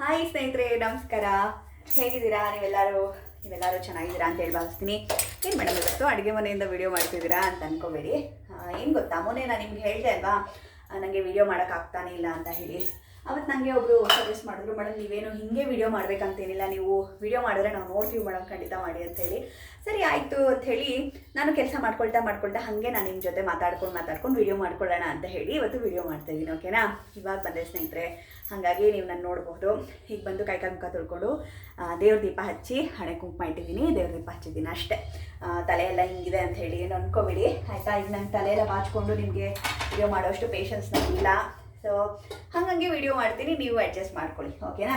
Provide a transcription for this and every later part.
Hi ಸ್ನೇಹಿತರೆ, ನಮಸ್ಕಾರ. ಹೇಗಿದ್ದೀರಾ ನೀವೆಲ್ಲರೂ? ನೀವೆಲ್ಲರೂ ಚೆನ್ನಾಗಿದ್ದೀರಾ ಅಂತ ಹೇಳಿ ಭಾವಿಸ್ತೀನಿ. ಏನು ಮೇಡಮ್, ಇವತ್ತು ಅಡುಗೆ ಮನೆಯಿಂದ ವಿಡಿಯೋ ಮಾಡ್ತಿದ್ದೀರಾ ಅಂತ ಅನ್ಕೋಬೇಡಿ. ಏನು ಗೊತ್ತಾ? ಮೊನ್ನೆ ನಾನು ನಿಮ್ಗೆ ಹೇಳಿದೆ ಅಲ್ವಾ? ನನಗೆ ವಿಡಿಯೋ ಮಾಡೋಕ್ಕಾಗ್ತಾನೆ ಇಲ್ಲ ಅಂತ ಹೇಳಿ. ಅವತ್ತು ನನಗೆ ಒಬ್ಬರು ಸಜೆಸ್ಟ್ ಮಾಡಿದ್ರು ಮೇಡಮ್ ನೀವೇನು ಹಿಂಗೆ ವಿಡಿಯೋ ಮಾಡಬೇಕಂತೇನಿಲ್ಲ, ನೀವು ವಿಡಿಯೋ ಮಾಡಿದ್ರೆ ನಾವು ನೋಡ್ತೀವಿ ಮೇಡಮ್ ಖಂಡಿತ ಮಾಡಿ ಅಂತ ಹೇಳಿ. ಸರಿ, ಆಯಿತು ಹೇಳಿ ನಾನು ಕೆಲಸ ಮಾಡ್ಕೊಳ್ತಾ ಮಾಡ್ಕೊಳ್ತಾ ಹಾಗೆ ನಾನು ನಿಮ್ಮ ಜೊತೆ ಮಾತಾಡ್ಕೊಂಡು ಮಾತಾಡ್ಕೊಂಡು ವಿಡಿಯೋ ಮಾಡ್ಕೊಳ್ಳೋಣ ಅಂತ ಹೇಳಿ ಇವತ್ತು ವಿಡಿಯೋ ಮಾಡ್ತಾ ಇದ್ದೀನಿ ಓಕೆನಾ ಇವಾಗ ಬಂದೆ ಸ್ನೇಹಿತರೆ, ಹಾಗಾಗಿ ನೀವು ನಾನು ನೋಡ್ಬೋದು. ಈಗ ಬಂದು ಕೈ ಮುಖ ತೊಳ್ಕೊಂಡು ದೇವ್ರ ದೀಪ ಹಚ್ಚಿ ಹಣೆ ಕುಂಕುಮ ಇಟ್ಟಿದ್ದೀನಿ, ದೇವ್ರ ದೀಪ ಹಚ್ಚಿದ್ದೀನಿ ಅಷ್ಟೇ. ತಲೆಯೆಲ್ಲ ಹಿಂಗಿದೆ ಅಂತ ಹೇಳಿ ಅನ್ಕೋಬೇಡಿ ಆಯಿತಾ? ಈಗ ನನ್ನ ತಲೆಯೆಲ್ಲ ಬಾಚ್ಕೊಂಡು ನಿಮಗೆ ವಿಡಿಯೋ ಮಾಡೋಷ್ಟು ಪೇಷನ್ಸ್ ನನಗಿಲ್ಲ. ಸೊ ಹಾಗಾಗಿ ವಿಡಿಯೋ ಮಾಡ್ತೀನಿ ನೀವು ಅಡ್ಜಸ್ಟ್ ಮಾಡ್ಕೊಳ್ಳಿ ಓಕೆನಾ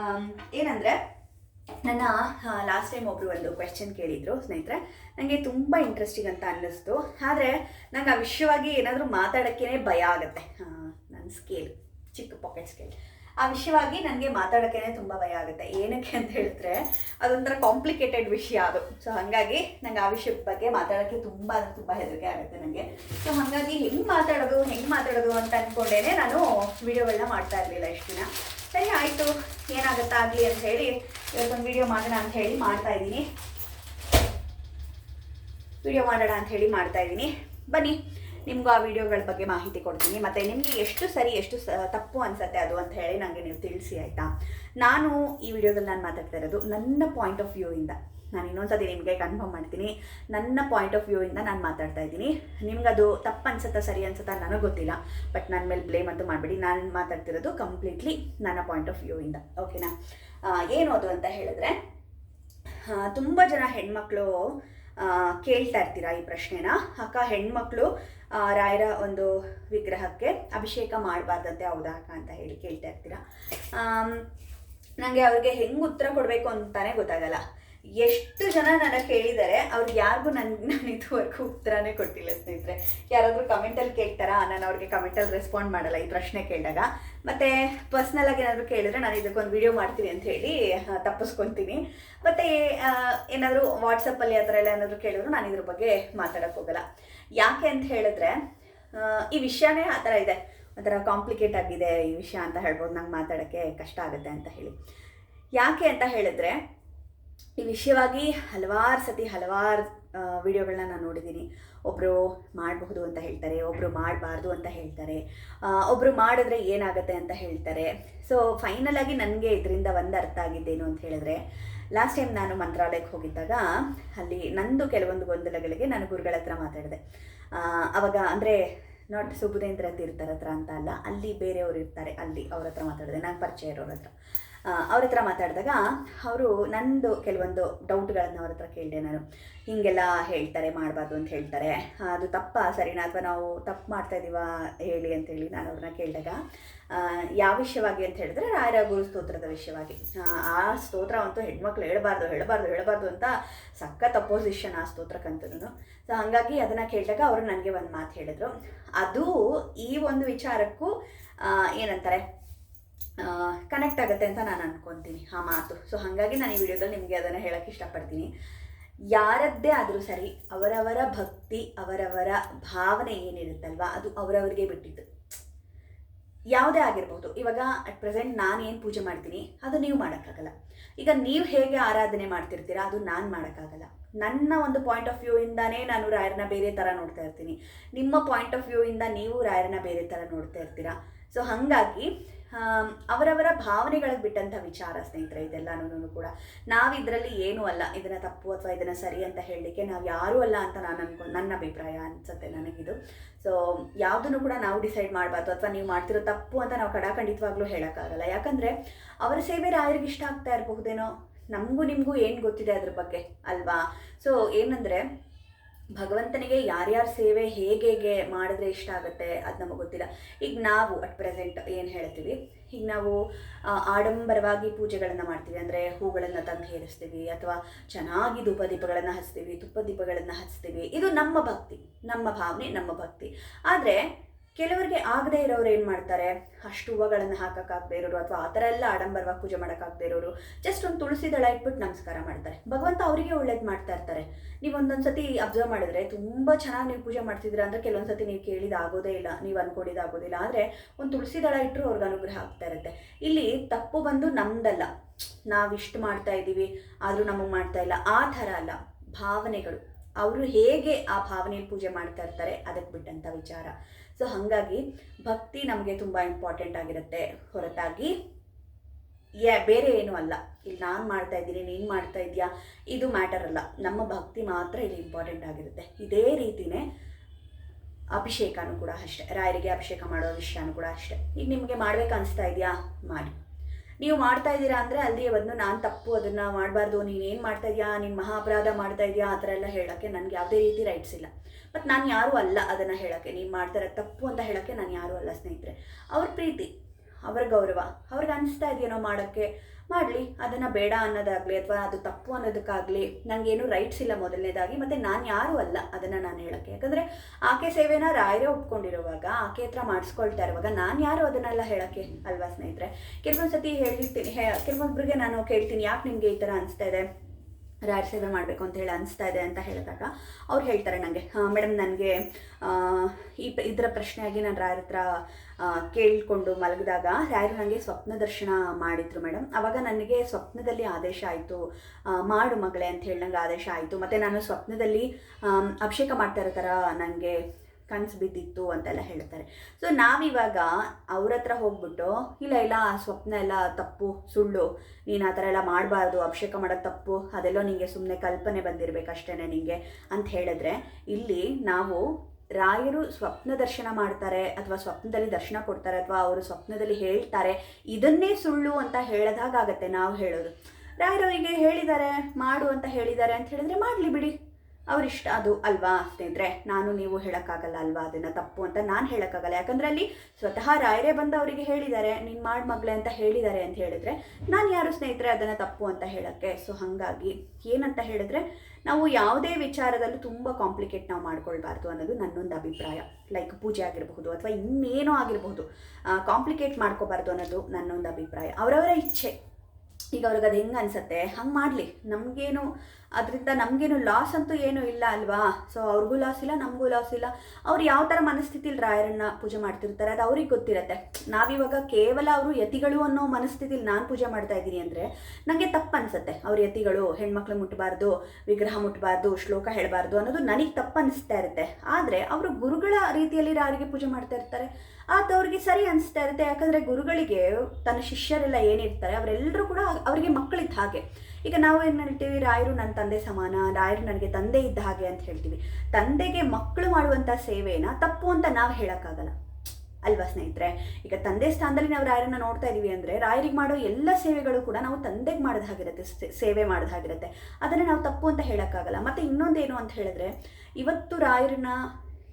ಆಮ್, ಏನಂದರೆ ನನ್ನ ಲಾಸ್ಟ್ ಟೈಮ್ ಒಬ್ಬರು ಒಂದು ಕ್ವೆಶನ್ ಕೇಳಿದರು ಸ್ನೇಹಿತರೆ. ನನಗೆ ತುಂಬ ಇಂಟ್ರೆಸ್ಟಿಂಗ್ ಅಂತ ಅನ್ನಿಸ್ತು. ಆದರೆ ನಂಗೆ ಆ ವಿಷಯವಾಗಿ ಏನಾದರೂ ಮಾತಾಡೋಕ್ಕೇ ಭಯ ಆಗುತ್ತೆ. ನನ್ನ ಸ್ಕೇಲ್ ಚಿಕ್ಕ ಪಾಕೆಟ್ ಸ್ಕೇಲ್ ಆ ವಿಷಯವಾಗಿ ನನಗೆ ಮಾತಾಡೋಕ್ಕೇ ತುಂಬ ಭಯ ಆಗುತ್ತೆ. ಏನಕ್ಕೆ ಅಂತ ಹೇಳಿದ್ರೆ ಅದೊಂಥರ ಕಾಂಪ್ಲಿಕೇಟೆಡ್ ವಿಷಯ ಅದು. ಸೊ ಹಾಗಾಗಿ ನಂಗೆ ಆ ವಿಷಯದ ಬಗ್ಗೆ ಮಾತಾಡೋಕ್ಕೆ ತುಂಬ ತುಂಬ ಹೆದರಿಕೆ ಆಗುತ್ತೆ ನನಗೆ ಸೊ ಹಾಗಾಗಿ ಹೆಂಗೆ ಮಾತಾಡೋದು ಹೆಂಗೆ ಮಾತಾಡೋದು ಅಂತ ಅಂದ್ಕೊಂಡೇ ನಾನು ವಿಡಿಯೋಗಳನ್ನ ಮಾಡ್ತಾ ಇರಲಿಲ್ಲ ಇಷ್ಟು ದಿನ. ಸರಿ, ಆಯಿತು. ಏನಾಗುತ್ತಾ ಆಗಲಿ ಅಂತ ಹೇಳಿ ಇವತ್ತೊಂದು ವಿಡಿಯೋ ಮಾಡೋಣ ಅಂತ ಹೇಳಿ ಮಾಡ್ತಾ ಇದ್ದೀನಿ. ವಿಡಿಯೋ ಮಾಡೋಣ ಅಂತ ಹೇಳಿ ಮಾಡ್ತಾ ಇದ್ದೀನಿ. ಬನ್ನಿ. ನಿಮಗೂ ಆ ವಿಡಿಯೋಗಳ ಬಗ್ಗೆ ಮಾಹಿತಿ ಕೊಡ್ತೀನಿ. ಮತ್ತು ನಿಮಗೆ ಎಷ್ಟು ಸರಿ ಎಷ್ಟು ಸ, ತಪ್ಪು ಅನಿಸುತ್ತೆ ಅದು ಅಂತ ಹೇಳಿ ನನಗೆ ನೀವು ತಿಳಿಸಿ, ಆಯಿತಾ? ನಾನು ಈ ವಿಡಿಯೋದಲ್ಲಿ ನಾನು ಮಾತಾಡ್ತಾ ಇರೋದು ನನ್ನ ಪಾಯಿಂಟ್ ಆಫ್ ವ್ಯೂ ಇಂದ ನಾನು ಇನ್ನೊಂದ್ಸತಿ ನಿಮಗೆ ಕನ್ಫರ್ಮ್ ಮಾಡ್ತೀನಿ. ನನ್ನ ಪಾಯಿಂಟ್ ಆಫ್ ವ್ಯೂ ಇಂದ ನಾನು ಮಾತಾಡ್ತಾ ಇದ್ದೀನಿ. ಅದು ತಪ್ಪು ಅನ್ಸುತ್ತಾ, ಸರಿ ಅನ್ಸುತ್ತಾ ನನಗೆ ಗೊತ್ತಿಲ್ಲ. ಬಟ್ ನನ್ನ ಮೇಲೆ ಬ್ಲೇಮ್ ಅಂತೂ ಮಾಡಬೇಡಿ. ನಾನು ಮಾತಾಡ್ತಿರೋದು ಕಂಪ್ಲೀಟ್ಲಿ ನನ್ನ ಪಾಯಿಂಟ್ ಆಫ್ ವ್ಯೂ ಇಂದ ಓಕೆನಾ ಏನು ಅದು ಅಂತ ಹೇಳಿದ್ರೆ ತುಂಬ ಜನ ಹೆಣ್ಮಕ್ಳು ಕೇಳ್ತಾ ಇರ್ತೀರಾ ಈ ಪ್ರಶ್ನೆನ? ಅಕ್ಕ, ಹೆಣ್ಮಕ್ಳು ರಾಯರ ಒಂದು ವಿಗ್ರಹಕ್ಕೆ ಅಭಿಷೇಕ ಮಾಡಬಾರ್ದಂತೆ ಹೌದಾ ಅಕ್ಕ ಅಂತ ಹೇಳಿ ಕೇಳ್ತಾ ಇರ್ತೀರಾ? ನನಗೆ ಅವ್ರಿಗೆ ಹೆಂಗೆ ಉತ್ತರ ಕೊಡಬೇಕು ಅಂತಾನೆ ಗೊತ್ತಾಗಲ್ಲ. ಎಷ್ಟು ಜನ ನನ್ನ ಕೇಳಿದ್ದಾರೆ ಅವ್ರಿಗೆ ಯಾರಿಗೂ ನನ್ನ ನಾನು ಇದುವರೆಗೂ ಉತ್ತರನೇ ಕೊಟ್ಟಿಲ್ಲ ಸ್ನೇಹಿತರೆ. ಯಾರಾದರೂ ಕಮೆಂಟಲ್ಲಿ ಕೇಳ್ತಾರಾ? ನಾನು ಅವ್ರಿಗೆ ಕಮೆಂಟಲ್ಲಿ ರೆಸ್ಪಾಂಡ್ ಮಾಡಲ್ಲ ಈ ಪ್ರಶ್ನೆ ಕೇಳಿದಾಗ. ಮತ್ತು ಪರ್ಸ್ನಲಾಗಿ ಏನಾದರೂ ಕೇಳಿದ್ರೆ ನಾನು ಇದಕ್ಕೊಂದು ವಿಡಿಯೋ ಮಾಡ್ತೀನಿ ಅಂತ ಹೇಳಿ ತಪ್ಪಿಸ್ಕೊತೀನಿ. ಮತ್ತು ಏನಾದರೂ ವಾಟ್ಸಪ್ಪಲ್ಲಿ ಆ ಥರ ಎಲ್ಲ ಏನಾದರೂ ಕೇಳಿದ್ರು ನಾನು ಇದ್ರ ಬಗ್ಗೆ ಮಾತಾಡೋಕ್ಕೆ ಹೋಗಲ್ಲ. ಯಾಕೆ ಅಂತ ಹೇಳಿದ್ರೆ ಈ ವಿಷಯನೇ ಆ ಥರ ಇದೆ. ಒಂಥರ ಕಾಂಪ್ಲಿಕೇಟ್ ಆಗಿದೆ ಈ ವಿಷಯ ಅಂತ ಹೇಳ್ಬೋದು, ನಂಗೆ ಮಾತಾಡೋಕ್ಕೆ ಕಷ್ಟ ಆಗುತ್ತೆ ಅಂತ ಹೇಳಿ. ಯಾಕೆ ಅಂತ ಹೇಳಿದ್ರೆ ಈ ವಿಷಯವಾಗಿ ಹಲವಾರು ಸತಿ ಹಲವಾರು ವಿಡಿಯೋಗಳನ್ನ ನಾನು ನೋಡಿದ್ದೀನಿ ಒಬ್ಬರು ಮಾಡಬಹುದು ಅಂತ ಹೇಳ್ತಾರೆ ಒಬ್ಬರು ಮಾಡಬಾರ್ದು ಅಂತ ಹೇಳ್ತಾರೆ ಒಬ್ಬರು ಮಾಡಿದ್ರೆ ಏನಾಗುತ್ತೆ ಅಂತ ಹೇಳ್ತಾರೆ. ಸೊ ಫೈನಲ್ ಆಗಿ ನನಗೆ ಇದರಿಂದ ಒಂದು ಅರ್ಥ ಆಗಿದ್ದೇನು ಅಂತ ಹೇಳಿದ್ರೆ ಲಾಸ್ಟ್ ಟೈಮ್ ನಾನು ಮಂತ್ರಾಲಯಕ್ಕೆ ಹೋಗಿದ್ದಾಗ ಅಲ್ಲಿ ನಂದು ಕೆಲವೊಂದು ಗೊಂದಲಗಳಿಗೆ ನಾನು ಗುರುಗಳ ಹತ್ರ ಮಾತಾಡಿದೆ. ಅವಾಗ ಅಂದರೆ ನಾಟ್ ಸುಬುಧೇಂದ್ರ ತೀರ್ಥರ ಹತ್ರ ಅಂತ ಅಲ್ಲ, ಅಲ್ಲಿ ಬೇರೆಯವರು ಇರ್ತಾರೆ, ಅಲ್ಲಿ ಅವ್ರ ಹತ್ರ ಮಾತಾಡಿದೆ, ನಾನು ಪರಿಚಯ ಇರೋರ ಹತ್ರ. ಅವ್ರ ಹತ್ರ ಮಾತಾಡಿದಾಗ ಅವರು ನಂದು ಕೆಲವೊಂದು ಡೌಟ್ಗಳನ್ನು ಅವ್ರ ಹತ್ರ ಕೇಳಿದೆ ನಾನು. ಹೀಗೆಲ್ಲ ಹೇಳ್ತಾರೆ ಮಾಡಬಾರ್ದು ಅಂತ ಹೇಳ್ತಾರೆ. ಅದು ತಪ್ಪಾ? ಸರಿನಾ? ಅಥವಾ ನಾವು ತಪ್ಪು ಮಾಡ್ತಾ ಇದೀವಾ? ಹೇಳಿ ಅಂತ ಹೇಳಿ ನಾನು ಅವ್ರನ್ನ ಕೇಳಿದಾಗ ಯಾವ ವಿಷಯವಾಗಿ ಅಂತ ಹೇಳಿದ್ರೆ ರಾಯರ ಗುರು ಸ್ತೋತ್ರದ ವಿಷಯವಾಗಿ. ಆ, ಆ ಸ್ತೋತ್ರ ಅಂತೂ ಹೆಣ್ಮಕ್ಳು ಹೇಳಬಾರ್ದು ಹೇಳಬಾರ್ದು ಹೇಳಬಾರ್ದು ಅಂತ ಸಖತ್ ಅಪೋಸಿಷನ್ ಆ ಸ್ತೋತ್ರಕ್ಕಂತೂ ಸೊ ಹಾಗಾಗಿ ಅದನ್ನು ಕೇಳಿದಾಗ ಅವರು ನನಗೆ ಒಂದು ಮಾತು ಹೇಳಿದ್ರು. ಅದು ಈ ಒಂದು ವಿಚಾರಕ್ಕೂ ಏನಂತಾರೆ? ಕನೆಕ್ಟ್ ಆಗುತ್ತೆ ಅಂತ ನಾನು ಅನ್ಕೊತೀನಿ ಆ ಮಾತು. ಸೊ ಹಾಗಾಗಿ ನಾನು ಈ ವಿಡಿಯೋದಲ್ಲಿ ನಿಮಗೆ ಅದನ್ನು ಹೇಳೋಕ್ಕೆ ಇಷ್ಟಪಡ್ತೀನಿ. ಯಾರದ್ದೇ ಆದರೂ ಸರಿ, ಅವರವರ ಭಕ್ತಿ, ಅವರವರ ಭಾವನೆ ಏನಿರುತ್ತಲ್ವ, ಅದು ಅವರವರಿಗೆ ಬಿಟ್ಟಿದ್ದು. ಯಾವುದೇ ಆಗಿರ್ಬೋದು. ಇವಾಗ ಅಟ್ ಪ್ರೆಸೆಂಟ್ ನಾನು ಏನು ಪೂಜೆ ಮಾಡ್ತೀನಿ, ಅದು ನೀವು ಮಾಡೋಕ್ಕಾಗಲ್ಲ. ಈಗ ನೀವು ಹೇಗೆ ಆರಾಧನೆ ಮಾಡ್ತಿರ್ತೀರಾ, ಅದು ನಾನು ಮಾಡೋಕ್ಕಾಗಲ್ಲ. ನನ್ನ ಒಂದು ಪಾಯಿಂಟ್ ಆಫ್ ವ್ಯೂ ಇಂದಾನೇ ನಾನು ರಾಯರನ್ನ ಬೇರೆ ಥರ ನೋಡ್ತಾ ಇರ್ತೀನಿ. ನಿಮ್ಮ ಪಾಯಿಂಟ್ ಆಫ್ ವ್ಯೂ ಇಂದ ನೀವು ರಾಯರನ್ನ ಬೇರೆ ಥರ ನೋಡ್ತಾ ಇರ್ತೀರಾ. ಸೊ ಹಾಗಾಗಿ ಅವರವರ ಭಾವನೆಗಳಿಗೆ ಬಿಟ್ಟಂಥ ವಿಚಾರ ಸ್ನೇಹಿತರೆ ಇದೆಲ್ಲನೂ ಕೂಡ. ನಾವು ಇದರಲ್ಲಿ ಏನೂ ಅಲ್ಲ. ಇದನ್ನು ತಪ್ಪು ಅಥವಾ ಇದನ್ನು ಸರಿ ಅಂತ ಹೇಳಲಿಕ್ಕೆ ನಾವು ಯಾರೂ ಅಲ್ಲ ಅಂತ ನಾನು ಅನ್ಕೊ, ನನ್ನ ಅಭಿಪ್ರಾಯ ಅನ್ಸುತ್ತೆ ನನಗಿದು. ಸೊ ಯಾವುದನ್ನು ಕೂಡ ನಾವು ಡಿಸೈಡ್ ಮಾಡಬಾರ್ದು ಅಥವಾ ನೀವು ಮಾಡ್ತಿರೋ ತಪ್ಪು ಅಂತ ನಾವು ಕಡಾಖಂಡಿತವಾಗ್ಲೂ ಹೇಳೋಕ್ಕಾಗಲ್ಲ. ಯಾಕಂದರೆ, ಅವರ ಸೇವೆ ರಾಯರಿಗೆ ಇಷ್ಟ ಆಗ್ತಾ ಇರಬಹುದೇನೋ? ನಮಗೂ ನಿಮಗೂ ಏನು ಗೊತ್ತಿದೆ ಅದ್ರ ಬಗ್ಗೆ ಅಲ್ವಾ? ಸೊ ಏನಂದರೆ ಭಗವಂತನಿಗೆ ಯಾರ್ಯಾರ ಸೇವೆ ಹೇಗೆ ಹೇಗೆ ಮಾಡಿದ್ರೆ ಇಷ್ಟ ಆಗುತ್ತೆ ಅದು ನಮಗೆ ಗೊತ್ತಿಲ್ಲ. ಈಗ ನಾವು ಅಟ್ ಪ್ರೆಸೆಂಟ್ ಏನು ಹೇಳ್ತೀವಿ, ಈಗ ನಾವು ಆಡಂಬರವಾಗಿ ಪೂಜೆಗಳನ್ನು ಮಾಡ್ತೀವಿ. ಅಂದರೆ ಹೂಗಳನ್ನು ತಂದು ಹೇರಿಸ್ತೀವಿ, ಅಥವಾ ಚೆನ್ನಾಗಿ ಧೂಪ ದೀಪಗಳನ್ನು ಹಚ್ತೀವಿ, ತುಪ್ಪ ದೀಪಗಳನ್ನು ಹಚ್ತೀವಿ. ಇದು ನಮ್ಮ ಭಕ್ತಿ, ನಮ್ಮ ಭಾವನೆ, ನಮ್ಮ ಭಕ್ತಿ. ಆದರೆ ಕೆಲವರಿಗೆ ಆಗದೆ ಇರೋರು ಏನು ಮಾಡ್ತಾರೆ? ಅಷ್ಟು ಹೂವುಗಳನ್ನು ಹಾಕೋಕ್ಕಾಗದೇ ಇರೋರು ಅಥವಾ ಆ ಥರ ಎಲ್ಲ ಆಡಂಬರವಾಗಿ ಪೂಜೆ ಮಾಡೋಕ್ಕಾಗದೇ ಇರೋರು ಜಸ್ಟ್ ಒಂದು ತುಳಸಿ ದಳ ಇಟ್ಬಿಟ್ಟು ನಮಸ್ಕಾರ ಮಾಡ್ತಾರೆ. ಭಗವಂತ ಅವರಿಗೆ ಒಳ್ಳೇದು ಮಾಡ್ತಾ ಇರ್ತಾರೆ. ನೀವು ಒಂದೊಂದು ಸತಿ ಅಬ್ಸರ್ವ್ ಮಾಡಿದ್ರೆ ತುಂಬ ಚೆನ್ನಾಗಿ ನೀವು ಪೂಜೆ ಮಾಡ್ತಿದ್ದೀರಾ ಅಂದರೆ ಕೆಲವೊಂದು ಸತಿ ನೀವು ಕೇಳಿದ ಆಗೋದೇ ಇಲ್ಲ, ನೀವು ಅನ್ಕೊಂಡಿದ್ದಾಗೋದಿಲ್ಲ ಆದರೆ ಒಂದು ತುಳಸಿ ದಳ ಇಟ್ಟರು ಅವ್ರಿಗೆ ಅನುಗ್ರಹ ಆಗ್ತಾ ಇರುತ್ತೆ. ಇಲ್ಲಿ ತಪ್ಪು ಬಂದು ನಮ್ದಲ್ಲ. ನಾವಿಷ್ಟು ಮಾಡ್ತಾ ಇದ್ದೀವಿ, ಆದರೂ ನಮಗೆ ಮಾಡ್ತಾ ಇಲ್ಲ. ಆ ಥರ ಅಲ್ಲ. ಭಾವನೆಗಳು. ಅವರು ಹೇಗೆ ಆ ಭಾವನೆಯಲ್ಲಿ ಪೂಜೆ ಮಾಡ್ತಾ ಇರ್ತಾರೆ ಅದಕ್ಕೆ ಬಿಟ್ಟಂಥ ವಿಚಾರ. ಸೊ ಹಾಗಾಗಿ ಭಕ್ತಿ ನಮಗೆ ತುಂಬ ಇಂಪಾರ್ಟೆಂಟ್ ಆಗಿರುತ್ತೆ. ಹೊರತಾಗಿ, ಯಾ, ಬೇರೆ ಏನೂ ಅಲ್ಲ. ಇಲ್ಲಿ ನಾನು ಮಾಡ್ತಾ ಇದ್ದೀನಿ, ನೀನು ಮಾಡ್ತಾ ಇದೆಯಾ ಇದು ಮ್ಯಾಟರ್ ಅಲ್ಲ. ನಮ್ಮ ಭಕ್ತಿ ಮಾತ್ರ ಇಲ್ಲಿ ಇಂಪಾರ್ಟೆಂಟ್ ಆಗಿರುತ್ತೆ. ಇದೇ ರೀತಿನೇ ಅಭಿಷೇಕನೂ ಕೂಡ ಅಷ್ಟೇ. ರಾಯರಿಗೆ ಅಭಿಷೇಕ ಮಾಡೋ ವಿಷಯನೂ ಕೂಡ ಅಷ್ಟೇ. ಈಗ ನಿಮಗೆ ಮಾಡ್ಬೇಕು ಅನಿಸ್ತಾ ಇದೆಯಾ? ಮಾಡಿ. ನೀವು ಮಾಡ್ತಾ ಇದ್ದೀರಾ ಅಂದರೆ ಅಲ್ಲಿ ಬಂದು ನಾನು ತಪ್ಪು, ಅದನ್ನು ಮಾಡಬಾರ್ದು, ನೀನು ಏನು ಮಾಡ್ತಾ ಇದೆಯಾ, ನೀನು ಮಹಾ ಅಪರಾಧ ಮಾಡ್ತಾ ಇದೆಯಾ, ಆ ಥರ ಎಲ್ಲ ಹೇಳೋಕ್ಕೆ ನನಗೆ ಯಾವುದೇ ರೀತಿ ರೈಟ್ಸ್ ಇಲ್ಲ. ಬಟ್ ನಾನು ಯಾರೂ ಅಲ್ಲ ಅದನ್ನು ಹೇಳೋಕ್ಕೆ, ನೀನು ಮಾಡ್ತಾರೆ ತಪ್ಪು ಅಂತ ಹೇಳೋಕ್ಕೆ ನಾನು ಯಾರೂ ಅಲ್ಲ ಸ್ನೇಹಿತರೆ. ಅವ್ರ ಪ್ರೀತಿ ಅವ್ರ ಗೌರವ, ಅವ್ರಿಗೆ ಅನಿಸ್ತಾ ಇದೆಯೇನೋ ಮಾಡೋಕ್ಕೆ? ಮಾಡಲಿ, ಅದನ್ನು ಬೇಡ ಅನ್ನೋದಾಗಲಿ ಅಥವಾ ಅದು ತಪ್ಪು ಅನ್ನೋದಕ್ಕಾಗಲಿ ನನಗೇನು ರೈಟ್ಸ್ ಇಲ್ಲ ಮೊದಲನೇದಾಗಿ, ಮತ್ತು ನಾನು ಯಾರೂ ಅಲ್ಲ ಅದನ್ನು ನಾನು ಹೇಳೋಕ್ಕೆ. ಯಾಕಂದರೆ ಆಕೆ ಸೇವೆನ ರಾಯರೇ ಒಪ್ಕೊಂಡಿರುವಾಗ, ಆಕೆ ಹತ್ರ ಮಾಡಿಸ್ಕೊಳ್ತಾ ಇರುವಾಗ ನಾನು ಯಾರು ಅದನ್ನೆಲ್ಲ ಹೇಳೋಕ್ಕೆ ಅಲ್ವಾ ಸ್ನೇಹಿತರೆ? ಕೆಲವೊಂದು ಸತಿ ಹೇಳಿರ್ತೀನಿ, ಹೇ ಕೆಲವೊಬ್ಬರಿಗೆ ನಾನು ಕೇಳ್ತೀನಿ, ಯಾಕೆ ನಿಮಗೆ ಈ ಥರ ಅನಿಸ್ತಾ ಇದೆ? ರಾಯರ ಸೇವೆ ಮಾಡಬೇಕು ಅಂತ ಹೇಳಿ ಅನಿಸ್ತಾ ಇದೆ ಅಂತ ಹೇಳಿದಾಗ ಅವ್ರು ಹೇಳ್ತಾರೆ ನನಗೆ ಮೇಡಮ್ ನನಗೆ ಈ ಇದರ ಪ್ರಶ್ನೆಯಾಗಿ ನಾನು ರಾಯರ ಹತ್ರ ಕೇಳಿಕೊಂಡು ಮಲಗಿದಾಗ ರಾಯರು ನನಗೆ ಸ್ವಪ್ನ ದರ್ಶನ ಮಾಡಿದ್ರು ಮೇಡಮ್. ಆವಾಗ ನನಗೆ ಸ್ವಪ್ನದಲ್ಲಿ ಆದೇಶ ಆಯಿತು ಮಾಡು ಮಗಳೇ ಅಂತ ಹೇಳಿ ನನಗೆ ಆದೇಶ ಆಯಿತು. ಮತ್ತು ನಾನು ಸ್ವಪ್ನದಲ್ಲಿ ಅಭಿಷೇಕ ಮಾಡ್ತಾ ಇರೋ ಥರ ನನಗೆ ಕನಸು ಬಿದ್ದಿತ್ತು ಅಂತೆಲ್ಲ ಹೇಳ್ತಾರೆ. ಸೊ ನಾವಿವಾಗ ಅವ್ರ ಹತ್ರ ಹೋಗ್ಬಿಟ್ಟು, ಇಲ್ಲ ಇಲ್ಲ, ಆ ಸ್ವಪ್ನ ಎಲ್ಲ ತಪ್ಪು, ಸುಳ್ಳು, ನೀನು ಆ ಥರ ಎಲ್ಲ ಮಾಡಬಾರ್ದು, ಅಭಿಷೇಕ ಮಾಡೋದು ತಪ್ಪು, ಅದೆಲ್ಲೋ ನಿಮಗೆ ಸುಮ್ಮನೆ ಕಲ್ಪನೆ ಬಂದಿರಬೇಕಷ್ಟೇ ನಿನಗೆ ಅಂತ ಹೇಳಿದ್ರೆ, ಇಲ್ಲಿ ನಾವು ರಾಯರು ಸ್ವಪ್ನ ದರ್ಶನ ಮಾಡ್ತಾರೆ, ಅಥವಾ ಸ್ವಪ್ನದಲ್ಲಿ ದರ್ಶನ ಕೊಡ್ತಾರೆ, ಅಥವಾ ಅವರು ಸ್ವಪ್ನದಲ್ಲಿ ಹೇಳ್ತಾರೆ, ಇದನ್ನೇ ಸುಳ್ಳು ಅಂತ ಹೇಳೋದಾಗತ್ತೆ ನಾವು ಹೇಳೋದು. ರಾಯರವರಿಗೆ ಹೇಳಿದ್ದಾರೆ, ಮಾಡು ಅಂತ ಹೇಳಿದ್ದಾರೆ ಅಂತ ಹೇಳಿದ್ರೆ ಮಾಡಲಿ ಬಿಡಿ. ಅವರಿಷ್ಟ ಅದು ಅಲ್ವಾ ಸ್ನೇಹಿತರೆ? ನಾನು ನೀವು ಹೇಳೋಕ್ಕಾಗಲ್ಲ ಅಲ್ವಾ? ಅದನ್ನು ತಪ್ಪು ಅಂತ ನಾನು ಹೇಳೋಕ್ಕಾಗಲ್ಲ. ಯಾಕಂದರೆ ಅಲ್ಲಿ ಸ್ವತಃ ರಾಯರೇ ಬಂದು ಅವರಿಗೆ ಹೇಳಿದ್ದಾರೆ. ನೀನು ಮಾಡಿ ಮಗಳೇ ಅಂತ ಹೇಳಿದ್ದಾರೆ ಅಂತ ಹೇಳಿದ್ರೆ ನಾನು ಯಾರು ಸ್ನೇಹಿತರೆ ಅದನ್ನು ತಪ್ಪು ಅಂತ ಹೇಳೋಕ್ಕೆ? ಸೊ ಹಾಗಾಗಿ ಏನಂತ ಹೇಳಿದ್ರೆ ನಾವು ಯಾವುದೇ ವಿಚಾರದಲ್ಲೂ ತುಂಬ ಕಾಂಪ್ಲಿಕೇಟ್ ನಾವು ಮಾಡ್ಕೊಳ್ಬಾರ್ದು ಅನ್ನೋದು ನನ್ನೊಂದು ಅಭಿಪ್ರಾಯ. ಲೈಕ್ ಪೂಜೆ ಆಗಿರಬಹುದು ಅಥವಾ ಇನ್ನೇನೋ ಆಗಿರಬಹುದು. ಕಾಂಪ್ಲಿಕೇಟ್ ಮಾಡ್ಕೋಬಾರ್ದು ಅನ್ನೋದು ನನ್ನೊಂದು ಅಭಿಪ್ರಾಯ. ಅವರವರ ಇಚ್ಛೆ. ಈಗ ಅವ್ರಿಗೆ ಅದು ಹೆಂಗೆ ಅನಿಸುತ್ತೆ? ಹಂಗೆ ಮಾಡಲಿ. ನಮಗೇನು ಅದರಿಂದ ನಮಗೇನು ಲಾಸ್ ಅಂತೂ ಏನೂ ಇಲ್ಲ ಅಲ್ವಾ? ಸೊ ಅವ್ರಿಗೂ ಲಾಸ್ ಇಲ್ಲ, ನಮಗೂ ಲಾಸ್ ಇಲ್ಲ. ಅವ್ರು ಯಾವ ಥರ ಮನಸ್ಥಿತಿಲಿ ರಾಯರನ್ನ ಪೂಜೆ ಮಾಡ್ತಿರ್ತಾರೆ ಅದು ಅವ್ರಿಗೆ ಗೊತ್ತಿರುತ್ತೆ. ನಾವಿವಾಗ ಕೇವಲ ಅವರು ಯತಿಗಳು ಅನ್ನೋ ಮನಸ್ಥಿತಿಲಿ ನಾನು ಪೂಜೆ ಮಾಡ್ತಾ ಇದ್ದೀನಿ ಅಂದರೆ ನನಗೆ ತಪ್ಪು ಅನಿಸುತ್ತೆ. ಅವ್ರ ಯತಿಗಳು, ಹೆಣ್ಮಕ್ಳು ಮುಟ್ಟಬಾರ್ದು ವಿಗ್ರಹ ಮುಟ್ಟಬಾರ್ದು ಶ್ಲೋಕ ಹೇಳಬಾರ್ದು ಅನ್ನೋದು ನನಗೆ ತಪ್ಪು ಅನಿಸ್ತಾ ಇರುತ್ತೆ. ಆದರೆ ಅವರು ಗುರುಗಳ ರೀತಿಯಲ್ಲಿ ರಾಯರಿಗೆ ಪೂಜೆ ಮಾಡ್ತಾ ಇರ್ತಾರೆ. ಅದು ಅವ್ರಿಗೆ ಸರಿ ಅನಿಸ್ತಾ ಇರುತ್ತೆ. ಯಾಕಂದರೆ ಗುರುಗಳಿಗೆ ತನ್ನ ಶಿಷ್ಯರೆಲ್ಲ ಏನಿರ್ತಾರೆ ಅವರೆಲ್ಲರೂ ಕೂಡ ಅವರಿಗೆ ಮಕ್ಕಳಿದ್ದ ಹಾಗೆ. ಈಗ ನಾವು ಏನು ಹೇಳ್ತೀವಿ? ರಾಯರು ನನ್ನ ತಂದೆ ಸಮಾನ, ರಾಯರು ನನಗೆ ತಂದೆ ಇದ್ದ ಹಾಗೆ ಅಂತ ಹೇಳ್ತೀವಿ. ತಂದೆಗೆ ಮಕ್ಕಳು ಮಾಡುವಂಥ ಸೇವೆನ ತಪ್ಪು ಅಂತ ನಾವು ಹೇಳೋಕ್ಕಾಗಲ್ಲ. ಅಲ್ವಾ ಸ್ನೇಹಿತರೆ? ಈಗ ತಂದೆ ಸ್ಥಾನದಲ್ಲಿ ನಾವು ರಾಯರನ್ನ ನೋಡ್ತಾ ಇದೀವಿ ಅಂದರೆ ರಾಯರಿಗೆ ಮಾಡೋ ಎಲ್ಲ ಸೇವೆಗಳು ಕೂಡ ನಾವು ತಂದೆಗೆ ಮಾಡಿದ ಹಾಗಿರುತ್ತೆ ಸೇವೆ ಮಾಡಿದ ಹಾಗಿರುತ್ತೆ. ಅದನ್ನು ನಾವು ತಪ್ಪು ಅಂತ ಹೇಳೋಕ್ಕಾಗಲ್ಲ. ಮತ್ತು ಇನ್ನೊಂದೇನು ಅಂತ ಹೇಳಿದ್ರೆ, ಇವತ್ತು ರಾಯರನ್ನ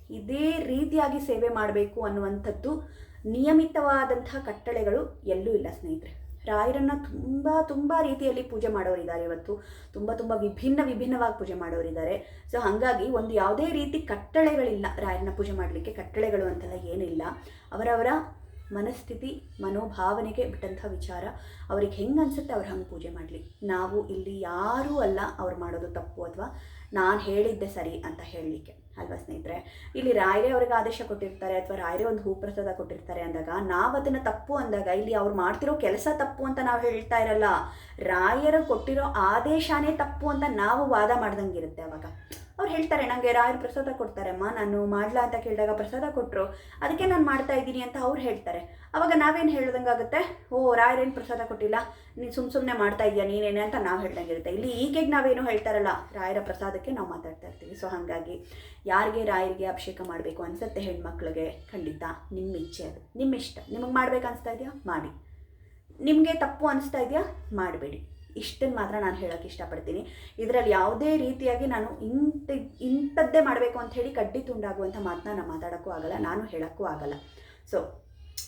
ಇದೇ ರೀತಿಯಾಗಿ ಸೇವೆ ಮಾಡಬೇಕು ಅನ್ನುವಂಥದ್ದು ನಿಯಮಿತವಾದಂತಹ ಕಟ್ಟಳೆಗಳು ಎಲ್ಲೂ ಇಲ್ಲ ಸ್ನೇಹಿತರೆ. ರಾಯರನ್ನ ತುಂಬ ತುಂಬ ರೀತಿಯಲ್ಲಿ ಪೂಜೆ ಮಾಡೋರಿದ್ದಾರೆ ಇವತ್ತು. ತುಂಬ ತುಂಬ ವಿಭಿನ್ನ, ವಿಭಿನ್ನವಾಗಿ ಪೂಜೆ ಮಾಡೋರಿದ್ದಾರೆ. ಸೊ ಹಾಗಾಗಿ ಒಂದು ಯಾವುದೇ ರೀತಿ ಕಟ್ಟಳೆಗಳಿಲ್ಲ ರಾಯರನ್ನ ಪೂಜೆ ಮಾಡಲಿಕ್ಕೆ, ಕಟ್ಟಳೆಗಳು ಅಂತೆಲ್ಲ ಏನಿಲ್ಲ. ಅವರವರ ಮನಸ್ಥಿತಿ, ಮನೋಭಾವನೆಗೆ ಬಿಟ್ಟಂಥ ವಿಚಾರ. ಅವ್ರಿಗೆ ಹೆಂಗೆ ಅನಿಸುತ್ತೆ ಅವ್ರು ಹಂಗೆ ಪೂಜೆ ಮಾಡಲಿ? ನಾವು ಇಲ್ಲಿ ಯಾರೂ ಅಲ್ಲ ಅವ್ರು ಮಾಡೋದು ತಪ್ಪು ಅಥವಾ ನಾನು ಹೇಳಿದ್ದೆ ಸರಿ ಅಂತ ಹೇಳಲಿಕ್ಕೆ. ಅಲ್ವಾ ಸ್ನೇಹಿತರೆ? ಇಲ್ಲಿ ರಾಯರೇ ಅವ್ರಿಗೆ ಆದೇಶ ಕೊಟ್ಟಿರ್ತಾರೆ ಅಥವಾ ರಾಯರೇ ಒಂದು ಹೂಪ್ರಸಾದ ಕೊಟ್ಟಿರ್ತಾರೆ ಅಂದಾಗ, ನಾವು ಅದನ್ನು ತಪ್ಪು ಅಂದಾಗ, ಇಲ್ಲಿ ಅವ್ರು ಮಾಡ್ತಿರೋ ಕೆಲಸ ತಪ್ಪು ಅಂತ ನಾವು ಹೇಳ್ತಾ ಇರಲ್ಲ. ರಾಯರು ಕೊಟ್ಟಿರೋ ಆದೇಶನೇ ತಪ್ಪು ಅಂತ ನಾವು ವಾದ ಮಾಡ್ದಂಗಿರುತ್ತೆ ಅವಾಗ. ಅವ್ರು ಹೇಳ್ತಾರೆ ನನಗೆ ರಾಯರು ಪ್ರಸಾದ ಕೊಡ್ತಾರೆ ಅಮ್ಮ ನಾನು ಮಾಡ್ಲಾ ಅಂತ ಕೇಳಿದಾಗ ಪ್ರಸಾದ ಕೊಟ್ಟರು ಅದಕ್ಕೆ ನಾನು ಮಾಡ್ತಾ ಇದ್ದೀನಿ ಅಂತ ಅವ್ರು ಹೇಳ್ತಾರೆ. ಅವಾಗ ನಾವೇನು ಹೇಳ್ದಂಗಾಗುತ್ತೆ, ಓ ರಾಯರೇನು ಪ್ರಸಾದ ಕೊಟ್ಟಿಲ್ಲ, ನೀನು ಸುಮ್ಮ ಸುಮ್ಮನೆ ಮಾಡ್ತಾ ಇದೆಯಾ ನೀನೇನೆ ಅಂತ ನಾವು ಹೇಳ್ದಂಗಿರುತ್ತೆ. ಇಲ್ಲಿ ಈಗೀಗ ನಾವೇನು ಹೇಳ್ತಾರಲ್ಲ, ರಾಯರ ಪ್ರಸಾದಕ್ಕೆ ನಾವು ಮಾತಾಡ್ತಾ ಇರ್ತೀವಿ. ಸೊ ಹಾಗಾಗಿ ಯಾರಿಗೆ ರಾಯರಿಗೆ ಅಭಿಷೇಕ ಮಾಡಬೇಕು ಅನ್ಸುತ್ತೆ ಹೆಣ್ಮಕ್ಳಿಗೆ, ಖಂಡಿತ ನಿಮ್ಮ ಇಚ್ಛೆ ಅದು. ನಿಮ್ಮ ಇಷ್ಟ. ನಿಮಗೆ ಮಾಡ್ಬೇಕು ಅನಿಸ್ತಾ ಇದೆಯಾ? ಮಾಡಿ. ನಿಮಗೆ ತಪ್ಪು ಅನಿಸ್ತಾ ಇದೆಯಾ? ಮಾಡಬೇಡಿ. ಇಷ್ಟನ್ನು ಮಾತ್ರ ನಾನು ಹೇಳೋಕೆ ಇಷ್ಟಪಡ್ತೀನಿ. ಇದರಲ್ಲಿ ಯಾವುದೇ ರೀತಿಯಾಗಿ ನಾನು ಇಂಥ ಇಂಥದ್ದೇ ಮಾಡಬೇಕು ಅಂತ ಹೇಳಿ ಕಡ್ಡಿ ತುಂಡಾಗುವಂಥ ಮಾತನ್ನ ನಾನು ಮಾತಾಡೋಕ್ಕೂ ಆಗಲ್ಲ, ನಾನು ಹೇಳೋಕ್ಕೂ ಆಗಲ್ಲ. ಸೊ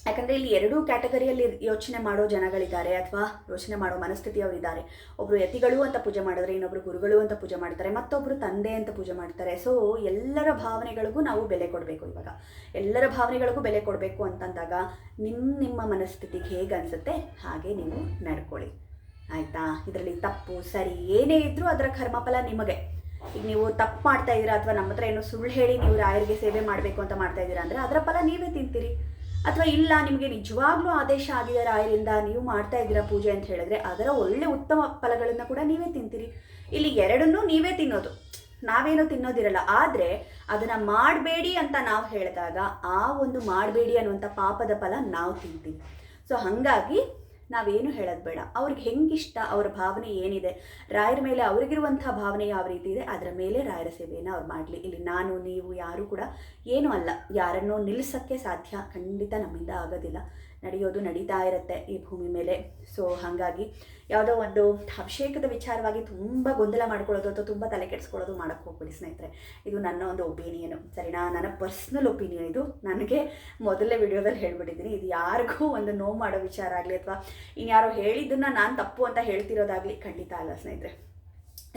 ಯಾಕಂದರೆ ಇಲ್ಲಿ ಎರಡೂ ಕ್ಯಾಟಗರಿಯಲ್ಲಿ ಯೋಚನೆ ಮಾಡೋ ಜನಗಳಿದ್ದಾರೆ ಅಥವಾ ಯೋಚನೆ ಮಾಡೋ ಮನಸ್ಥಿತಿಯವರಿದ್ದಾರೆ ಒಬ್ಬರು ಯತಿಗಳು ಅಂತ ಪೂಜೆ ಮಾಡಿದ್ರೆ ಇನ್ನೊಬ್ರು ಗುರುಗಳು ಅಂತ ಪೂಜೆ ಮಾಡ್ತಾರೆ ಮತ್ತೊಬ್ಬರು ತಂದೆ ಅಂತ ಪೂಜೆ ಮಾಡ್ತಾರೆ. ಸೊ ಎಲ್ಲರ ಭಾವನೆಗಳಿಗೂ ನಾವು ಬೆಲೆ ಕೊಡಬೇಕು ಇವಾಗ. ಎಲ್ಲರ ಭಾವನೆಗಳಿಗೂ ಬೆಲೆ ಕೊಡಬೇಕು ಅಂತಂದಾಗ ನಿಮ್ಮ ನಿಮ್ಮ ಮನಸ್ಥಿತಿಗೆ ಹೇಗೆ ಅನಿಸುತ್ತೆ ಹಾಗೆ ನೀವು ನಡ್ಕೊಳ್ಳಿ. ಆಯಿತಾ? ಇದರಲ್ಲಿ ತಪ್ಪು, ಸರಿ, ಏನೇ ಇದ್ದರೂ ಅದರ ಕರ್ಮಫಲ ನಿಮಗೆ. ಈಗ ನೀವು ತಪ್ಪು ಮಾಡ್ತಾ ಇದ್ದೀರಾ ಅಥವಾ ನಮ್ಮ ಹತ್ರ ಏನೋ ಸುಳ್ಳು ಹೇಳಿ ನೀವು ರಾಯರಿಗೆ ಸೇವೆ ಮಾಡಬೇಕು ಅಂತ ಮಾಡ್ತಾ ಇದ್ದೀರಾ ಅಂದರೆ ಅದರ ಫಲ ನೀವೇ ತಿಂತೀರಿ. ಅಥವಾ ಇಲ್ಲ, ನಿಮಗೆ ನಿಜವಾಗ್ಲೂ ಆದೇಶ ಆಗಿದೆ ರಾಯರಿಂದ, ನೀವು ಮಾಡ್ತಾ ಇದ್ದೀರಾ ಪೂಜೆ ಅಂತ ಹೇಳಿದ್ರೆ ಅದರ ಒಳ್ಳೆ ಉತ್ತಮ ಫಲಗಳನ್ನು ಕೂಡ ನೀವೇ ತಿಂತೀರಿ. ಇಲ್ಲಿ ಎರಡನ್ನೂ ನೀವೇ ತಿನ್ನೋದು. ನಾವೇನೋ ತಿನ್ನೋದಿರಲ್ಲ. ಆದರೆ ಅದನ್ನು ಮಾಡಬೇಡಿ ಅಂತ ನಾವು ಹೇಳಿದಾಗ ಆ ಒಂದು ಮಾಡಬೇಡಿ ಅನ್ನುವಂಥ ಪಾಪದ ಫಲ ನಾವು ತಿಂತೀವಿ. ಸೊ ಹಾಗಾಗಿ ನಾವೇನು ಹೇಳೋದು ಬೇಡ. ಅವ್ರಿಗೆ ಹೆಂಗಿಷ್ಟ, ಅವ್ರ ಭಾವನೆ ಏನಿದೆ, ರಾಯರ ಮೇಲೆ ಅವ್ರಿಗಿರುವಂಥ ಭಾವನೆ ಯಾವ ರೀತಿ ಇದೆ, ಅದರ ಮೇಲೆ ರಾಯರ ಸೇವೆಯನ್ನು ಅವ್ರು ಮಾಡಲಿ. ಇಲ್ಲಿ ನಾನು, ನೀವು, ಯಾರು ಕೂಡ ಏನೂ ಅಲ್ಲ. ಯಾರನ್ನೋ ನಿಲ್ಲಿಸೋಕ್ಕೆ ಸಾಧ್ಯ ಖಂಡಿತ ನಮ್ಮಿಂದ ಆಗೋದಿಲ್ಲ. ನಡೆಯೋದು ನಡೀತಾ ಇರುತ್ತೆ ಈ ಭೂಮಿ ಮೇಲೆ. ಸೊ ಹಾಗಾಗಿ ಯಾವುದೋ ಒಂದು ಅಭಿಷೇಕದ ವಿಚಾರವಾಗಿ ತುಂಬ ಗೊಂದಲ ಮಾಡ್ಕೊಳ್ಳೋದು ಅಥವಾ ತುಂಬ ತಲೆ ಕೆಡಿಸ್ಕೊಳ್ಳೋದು ಮಾಡೋಕ್ಕೆ ಹೋಗ್ಬಿಡಿ ಸ್ನೇಹಿತರೆ. ಇದು ನನ್ನ ಒಂದು ಒಪಿನಿಯನು ಸರಿನಾ? ನನ್ನ ಪರ್ಸ್ನಲ್ ಒಪಿನಿಯನ್ ಇದು. ನನಗೆ ಮೊದಲೇ ವಿಡಿಯೋದಲ್ಲಿ ಹೇಳ್ಬಿಟ್ಟಿದ್ದೀನಿ. ಇದು ಯಾರಿಗೂ ಒಂದು ನೋವು ಮಾಡೋ ವಿಚಾರ ಆಗಲಿ ಅಥವಾ ಇನ್ಯಾರೋ ಹೇಳಿದ್ದನ್ನು ನಾನು ತಪ್ಪು ಅಂತ ಹೇಳ್ತಿರೋದಾಗಲಿ ಖಂಡಿತ ಅಲ್ಲ ಸ್ನೇಹಿತರೆ.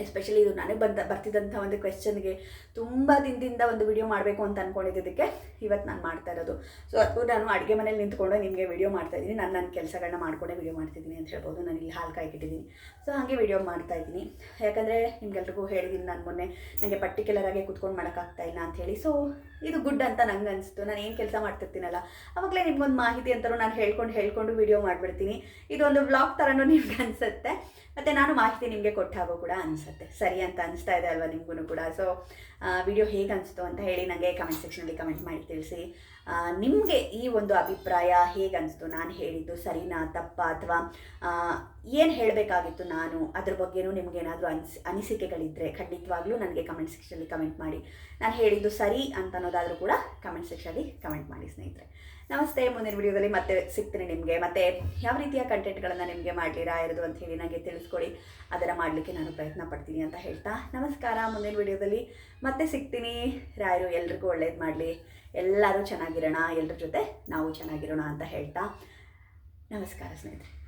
ಎಸ್ಪೆಷಲಿ ಇದು ನನಗೆ ಬಂದ ಬರ್ತಿದ್ದಂಥ ಒಂದು ಕ್ವೆಶನ್ಗೆ ತುಂಬ ದಿನದಿಂದ ಒಂದು ವಿಡಿಯೋ ಮಾಡಬೇಕು ಅಂತ ಅಂದ್ಕೊಂಡಿದ್ದಕ್ಕೆ ಇವತ್ತು ನಾನು ಮಾಡ್ತಾ ಇರೋದು. ಸೊ ಅದು ನಾನು ಅಡುಗೆ ಮನೇಲಿ ನಿಂತ್ಕೊಂಡು, ನಿಮಗೆ ವಿಡಿಯೋ ಮಾಡ್ತಾ ಇದ್ದೀನಿ. ನಾನು ನನ್ನ ಕೆಲಸಗಳನ್ನ ಮಾಡ್ಕೊಂಡೇ ವಿಡಿಯೋ ಮಾಡ್ತಿದ್ದೀನಿ ಅಂತ ಹೇಳ್ಬೋದು. ನಾನು ಇಲ್ಲಿ ಹಾಲು ಕಾಯ್ಕಿಟ್ಟಿದ್ದೀನಿ ಸೊ ಹಾಗೆ ವಿಡಿಯೋ ಮಾಡ್ತಾ ಇದ್ದೀನಿ. ಯಾಕಂದರೆ ನಿಮ್ಗೆಲ್ರಿಗೂ ಹೇಳಿದ್ದೀನಿ ನಾನು ಮೊನ್ನೆ ನನಗೆ ಪರ್ಟಿಕ್ಯುಲರ್ ಕುತ್ಕೊಂಡು ಮಾಡೋಕ್ಕಾಗ್ತಾ ಇಲ್ಲ ಹೇಳಿ. ಸೊ ಇದು ಗುಡ್ ಅಂತ ನಂಗೆ ಅನಿಸ್ತು. ನಾನು ಏನು ಕೆಲಸ ಮಾಡ್ತಿರ್ತೀನಲ್ಲ? ಅವಾಗಲೇ ನಿಮ್ಗೊಂದು ಮಾಹಿತಿ ಅಂತಲೂ ನಾನು ಹೇಳ್ಕೊಂಡು ಹೇಳ್ಕೊಂಡು ವಿಡಿಯೋ ಮಾಡಿಬಿಡ್ತೀನಿ. ಇದೊಂದು ವ್ಲಾಗ್ ಥರನೂ ನಿಮ್ಗೆ ಅನಿಸುತ್ತೆ. ಮತ್ತು ನಾನು ಮಾಹಿತಿ ನಿಮಗೆ ಕೊಟ್ಟಾಗೋ ಕೂಡ ಅನಿಸುತ್ತೆ. ಸರಿ ಅಂತ ಅನಿಸ್ತಾ ಇದೆ ಅಲ್ವಾ ನಿಮಗೂ ಕೂಡ. ಸೊ ವಿಡಿಯೋ ಹೇಗೆ ಅನಿಸ್ತು ಅಂತ ಹೇಳಿ ನನಗೆ ಕಮೆಂಟ್ ಸೆಕ್ಷನಲ್ಲಿ ಕಮೆಂಟ್ ಮಾಡಿ ತಿಳಿಸಿ. ನಿಮಗೆ ಈ ಒಂದು ಅಭಿಪ್ರಾಯ ಹೇಗೆ ಅನಿಸ್ತು ನಾನು ಹೇಳಿದ್ದು ಸರಿನಾ, ತಪ್ಪ ಅಥವಾ ಏನು ಹೇಳಬೇಕಾಗಿತ್ತು ನಾನು? ಅದ್ರ ಬಗ್ಗೆನೂ ನಿಮ್ಗೆ ಏನಾದರೂ ಅನಿಸ್ ಅನಿಸಿಕೆಗಳಿದ್ದರೆ ಖಂಡಿತವಾಗ್ಲೂ ನನಗೆ ಕಮೆಂಟ್ ಸೆಕ್ಷನಲ್ಲಿ ಕಮೆಂಟ್ ಮಾಡಿ. ನಾನು ಹೇಳಿದ್ದು ಸರಿ ಅಂತ ಅನ್ನೋದಾದರೂ ಕೂಡ ಕಮೆಂಟ್ ಸೆಕ್ಷನಲ್ಲಿ ಕಮೆಂಟ್ ಮಾಡಿ ಸ್ನೇಹಿತರೆ. ನಮಸ್ತೆ, ಮುಂದಿನ ವಿಡಿಯೋದಲ್ಲಿ ಮತ್ತೆ ಸಿಗ್ತೀನಿ ನಿಮಗೆ. ಮತ್ತೆ ಯಾವ ರೀತಿಯ ಕಂಟೆಂಟ್ಗಳನ್ನು ನಿಮಗೆ ಮಾಡಲಿರಾ, ಇರೋದು ಅಂತ ಹೇಳಿ ನನಗೆ ತಿಳಿಸ್ಕೊಡಿ. ಅದರ ಮಾಡಲಿಕ್ಕೆ ನಾನು ಪ್ರಯತ್ನ ಪಡ್ತೀನಿ ಅಂತ ಹೇಳ್ತಾ ನಮಸ್ಕಾರ. ಮುಂದಿನ ವಿಡಿಯೋದಲ್ಲಿ ಮತ್ತೆ ಸಿಗ್ತೀನಿ. ರಾಯರು ಎಲ್ರಿಗೂ ಒಳ್ಳೇದು ಮಾಡಲಿ. ಎಲ್ಲರೂ ಚೆನ್ನಾಗಿರೋಣ ಎಲ್ಲರ ಜೊತೆ ನಾವು ಚೆನ್ನಾಗಿರೋಣ ಅಂತ ಹೇಳ್ತಾ ನಮಸ್ಕಾರ ಸ್ನೇಹಿತರೆ.